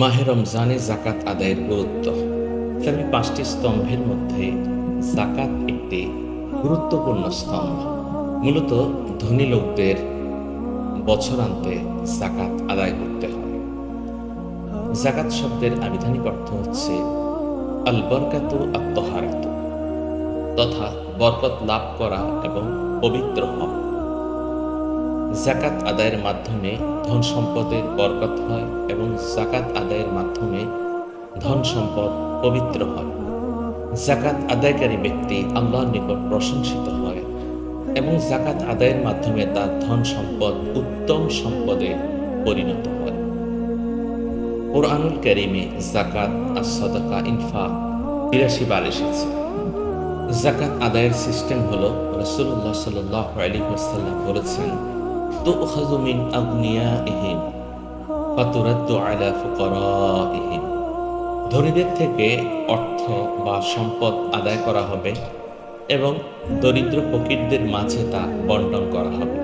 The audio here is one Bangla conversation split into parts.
মাহে রমজানে জাকাত আদায়ের গুরুত্ব। ইসলামী পাঁচটি স্তম্ভের মধ্যে জাকাত একটি গুরুত্বপূর্ণ স্তম্ভ। মূলত ধনী লোকদের বছরান্তে জাকাত আদায় করতে হয়। জাকাত শব্দের আবিধানিক অর্থ হচ্ছে আল বরকাত আত্মহারাত তথা বরকত লাভ করা এবং পবিত্র হওয়া। জাকাত আদায়ের মাধ্যমে ধন সম্পদের বরকত হয় এবং জাকাত আদায়ের মাধ্যমে ধন সম্পদ পবিত্র হয়। জাকাত আদায়কারী ব্যক্তি আল্লাহর নিকট প্রশংসিত হয় এবং জাকাত আদায়ের মাধ্যমে তার ধন সম্পদ উত্তম সম্পদে পরিণত হয়। কোরআনুল করিমে জাকাত আর সদকা ইনফা বিরাশি বার এসেছে। জাকাত আদায়ের সিস্টেম হল রসুল্লাহ সাল্লাহ আলী বলেছেন মিন আগুনিয়া ইহিম ফাতুরাদ্দু আলা ফুকরাইহিম। ধনীদের থেকে অর্থ বা সম্পদ আদায় করা হবে এবং দরিদ্র ফকিরদের মাঝে তা বন্টন করা হবে।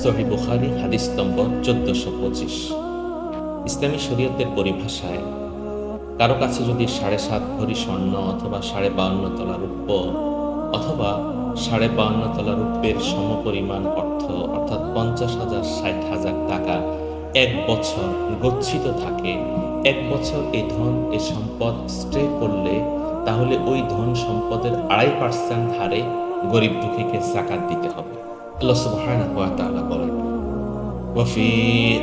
সহি বুখারি, হাদিস নম্বর চোদ্দশো পঁচিশ। ইসলামী শরীয়তের পরিভাষায়, কারও কাছে যদি সাড়ে সাত ভরি স্বর্ণ অথবা সাড়ে বাউন্ন তলা রূপ্য অথবা সাড়ে বাউন্ন তলা রূপের সমপরিমাণ অর্থ অর্থাৎ পঞ্চাশ হাজার ষাট হাজার টাকা এক বছর গচ্ছিত থাকে এক বছর এই ধন এই সম্পদ স্টে করলে তাহলে ওই ধন সম্পদের আড়াই পার্সেন্ট হারে গরিব দুঃখীকে জাকাত দিতে হবে আল্লাহ সুবহানাহু ওয়া তাআলা বলেন وفي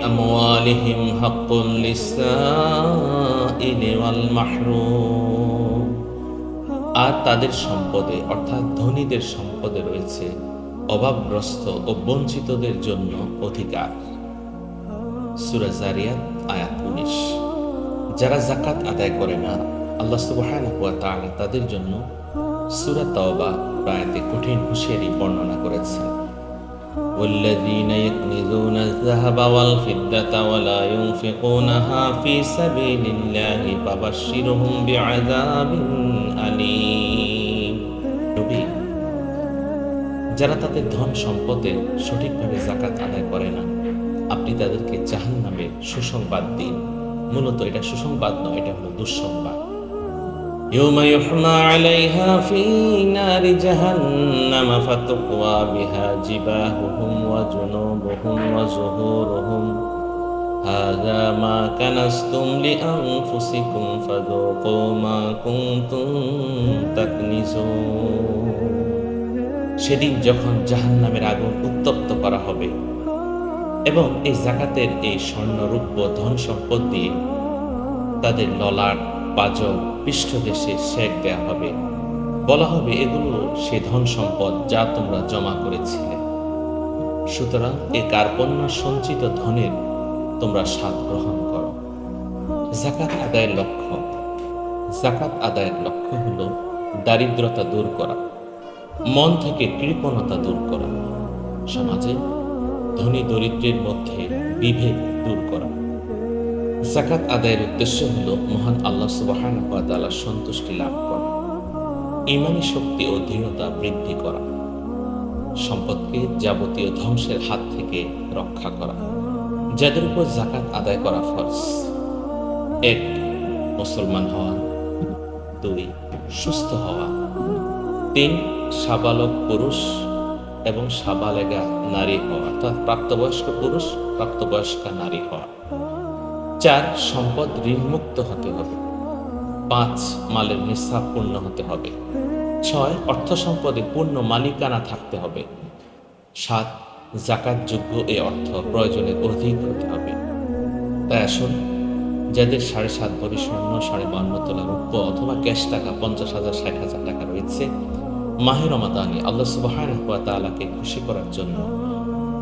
أموالهم حق للسائل والمحروم আর তাদের সম্পদে অর্থাৎ ধনীদের সম্পদে রয়েছে অভাবগ্রস্ত ও বঞ্চিতদের জন্য অধিকার সুরা জারিয়াত আয়াত উনিশ যারা জাকাত আদায় করে না আল্লাহ সুবহানাহু ওয়া তাআলা তাদের জন্য সূরা তাওবা আয়াতে কঠিন হুঁশিয়ারি বর্ণনা করেছেন والذين يكنزون الذهب والفضة ولا ينفقونها في سبيل الله فبشرهم بعذاب أليم যারা তাদের ধন সম্পদের সঠিকভাবে জাকাত আদায় করে না আপনি তাদেরকে জাহান নামে সুসংবাদ দিন মূলত এটা সুসংবাদ নয় এটা হলো দুঃসংবাদ يوم يحمى عليها في نار جهنم فتقوى بها جباههم وجنوبهم وظهورهم هذا ما كنستم لأنفسكم فذوقوا ما كنتم تكنزون সেদিন যখন জাহান্নামের আগুন উত্তপ্ত করা হবে এবং এই জাকাতের এই স্বর্ণরূপ্য ধন সম্পদ দিয়ে তাদের ললাট পাজক পৃষ্ঠদেশে শেক দেয়া হবে। বলা হবে, এগুলো সে ধন সম্পদ যা তোমরা জমা করেছিলে। সুতরাং এ কার্পণ্য সঞ্চিত ধনের তোমরা স্বাদ গ্রহণ করো। জাকাত আদায়ের লক্ষ্য। জাকাত আদায়ের লক্ষ্য হল দারিদ্রতা দূর করা। মন থেকে কৃপণতা দূর করা। সমাজে ধনী দরিদ্রের মধ্যে বিভেদ দূর করা। জাকাত আদায়ের উদ্দেশ্য হল মহান আল্লাহ সুবাহান তাআলার সন্তুষ্টি লাভ করা। ইমানি শক্তি ও দৃঢ়তা বৃদ্ধি করা। সম্পদকে যাবতীয় ধ্বংসের হাত থেকে রক্ষা করা। যাদের উপর জাকাত আদায় করা ফরজ। এক, মুসলমান হওয়া। দুই, সুস্থ হওয়া। তিন সাবালক পুরুষ এবং সাবালেগা নারী হওয়া, অর্থাৎ প্রাপ্তবয়স্ক পুরুষ, প্রাপ্তবয়স্কা নারী হওয়া। চার, সম্পদ ঋণমুক্ত হতে হবে। পাঁচ, মালের নিঃসাব পূর্ণ হতে হবে। ছয়, অর্থ সম্পদে পূর্ণ মালিকানা থাকতে হবে। সাত জাকাতযোগ্য এ অর্থ প্রয়োজনের অধিক হতে হবে। তাই আসুন, যাদের সাড়ে সাত ভরি সাড়ে বান্ন তোলা রূপ্য অথবা ক্যাশ টাকা, পঞ্চাশ হাজার, ষাট হাজার টাকা রয়েছে মাহের রমাদানে আল্লাহ সুবাহ তালাকে খুশি করার জন্য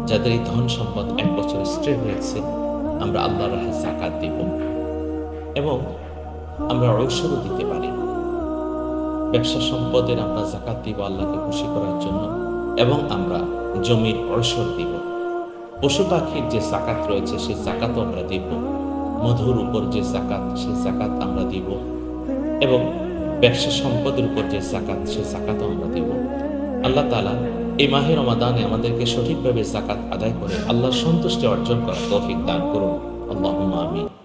যাদের এই ধন সম্পদ এক বছর স্ট্রে হয়েছে, আমরা আল্লাহর রাহে জাকাত দিব এবং আমরা ঐশ্বর্য দিতে পারি। ব্যবসা সম্পদের আমরা জাকাত দিব আল্লাহকে খুশি করার জন্য এবং আমরা জমির ঐশ্বর দিব। পশু পাখির যে জাকাত রয়েছে সেই জাকাতও আমরা দিব। মধুর উপর যে জাকাত সেই জাকাত আমরা দিব এবং ব্যবসা সম্পদের উপর যে জাকাত, সে জাকাতও আমরা দেব। আল্লাহ তালা এই মাহের রমাদানে আমাদেরকে সঠিকভাবে জাকাত আদায় করে আল্লাহ সন্তুষ্টি অর্জন করা তৌফিক দান করুন। আল্লাহ আমিন।